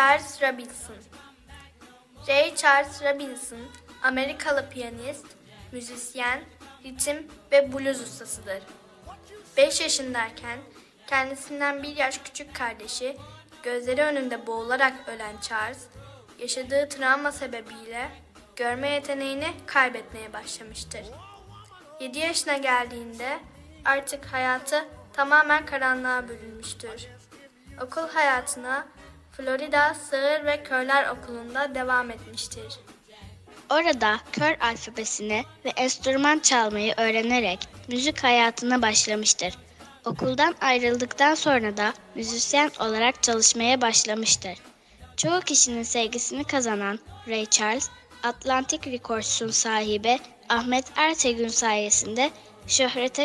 Robinson Ray Charles Robinson, Amerikalı piyanist, müzisyen, ritim ve blues ustasıdır. 5 yaşındayken kendisinden bir yaş küçük kardeşi gözleri önünde boğularak ölen Charles, yaşadığı travma sebebiyle görme yeteneğini kaybetmeye başlamıştır. 7 yaşına geldiğinde artık hayatı tamamen karanlığa bürünmüştür. Okul hayatına Florida Sığır ve Körler Okulu'nda devam etmiştir. Orada kör alfabesini ve enstrüman çalmayı öğrenerek müzik hayatına başlamıştır. Okuldan ayrıldıktan sonra da müzisyen olarak çalışmaya başlamıştır. Çoğu kişinin sevgisini kazanan Ray Charles, Atlantic Records'un sahibi Ahmet Ertegün sayesinde şöhrete